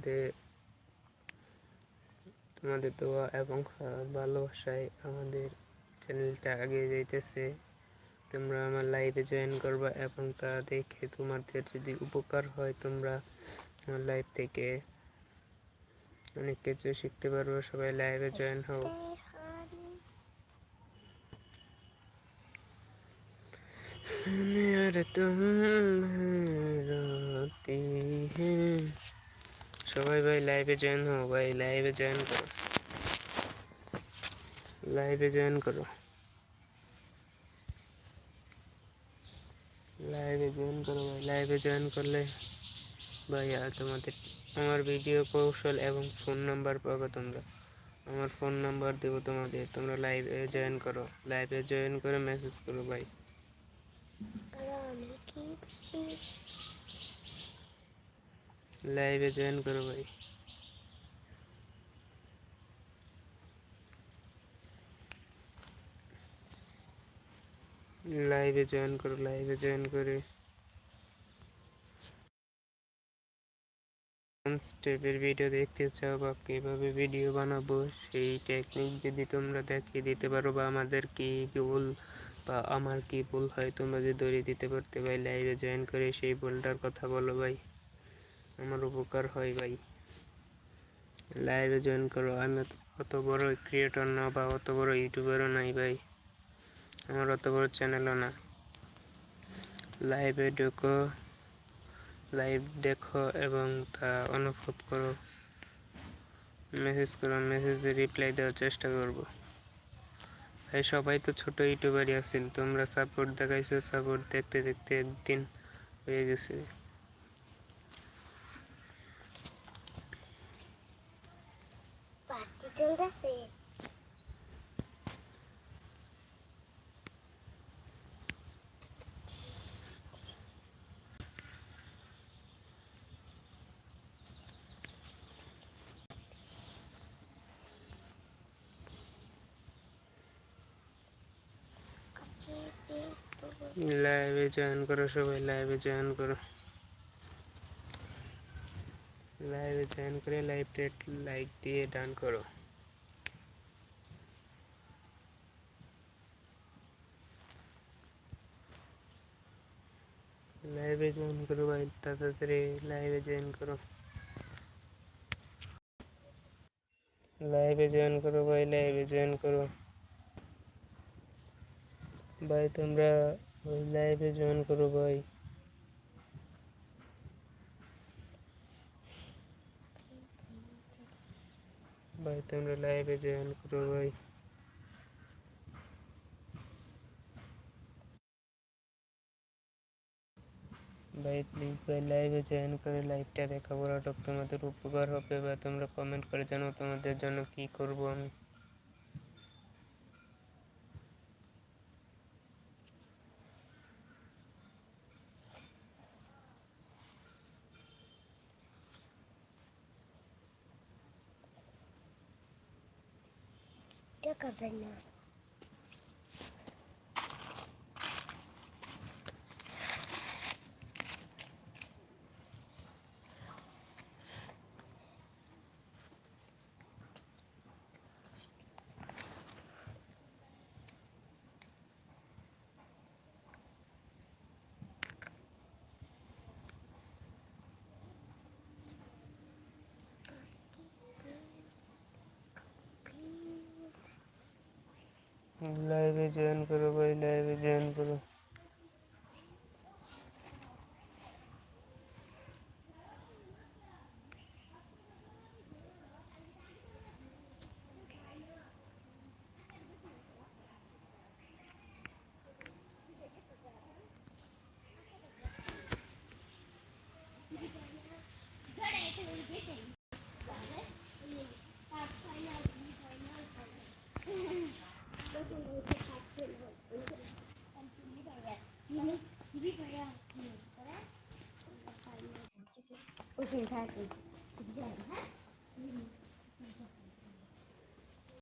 তোমাদের তোমাদের দোয়া এবং ভালোবাসায় আমাদের চ্যানেলটা আগে যাইতেছে। তোমরা আমার লাইভে জয়েন করবা এবং তা দেখে তোমাদের যদি উপকার হয় তোমরা আমার লাইভ থেকে অনেক কিছু শিখতে পারব। সবাই লাইভে জয়েন হও। আর তো লাইভে জয়েন হও ভাই লাইভে জয়েন করো। লাইভে জয়েন করো। লাইভে জয়েন করো ভাই লাইভে জয়েন করলে ভাই আর তোমাদের আমার ভিডিও কৌশল এবং ফোন নাম্বার পাবে তোমরা। আমার ফোন নাম্বার দেবো তোমাদের তোমরা লাইভে জয়েন করো। লাইভে জয়েন করে মেসেজ করো ভাই। লাইভে জয়েন করো ভাই। লাইভে জয়েন করো লাইভে জয়েন করে। স্টেপের ভিডিও দেখতে চাও বা কীভাবে ভিডিও বানাবো, সেই টেকনিক যদি তোমরা দেখিয়ে দিতে পারো বা আমাদের কি ভুল বা আমার কি ভুল হয়, তোমরা যদি ধরিয়ে দিতে পারতে ভাই লাইভে জয়েন করে সেই ভুলটার কথা বলো ভাই। আমার উপকার হয় ভাই। লাইভে জয়েন করো আমি অত বড় ক্রিয়েটর না বা অত বড় ইউটিউবারও নাই ভাই। আমার অত বড় চ্যানেলও না। লাইভে ঢুকো, লাইভ দেখো এবং তা অনুভব করো। মেসেজ করো, মেসেজে রিপ্লাই দেওয়ার চেষ্টা করব। ভাই, সবাই তো ছোট ইউটিউবারই আছেন, তোমরা সাপোর্ট দেখাইছো, সাপোর্ট দেখতে দেখতে একদিন হয়ে গেছে। চলতেছে লাইভে জয়েন করো সবাই লাইভে জয়েন করো লাইভে জয়েন করে লাইভটা লাইক দিয়ে ডান করো লাইভে জয়েন করো ভাই তাড়াতাড়ি লাইভে জয়েন করো লাইভে জয়েন করো ভাই লাইভে জয়েন করো ভাই তোমরা ওই লাইভে জয়েন করো ভাই ভাই তোমরা লাইভে জয়েন করো ভাই ভাই প্লিজ ভাই লাইভে জয়েন করে লাইভটা দেখা বলাটা তোমাদের উপকার হবে বা তোমরা কমেন্ট করে জানো তোমাদের জন্য কি করব আমি Hoşçakalın. लाइव ज्वाइन करो भाई लाइव ज्वाइन करो। ওষুধ খাওয়া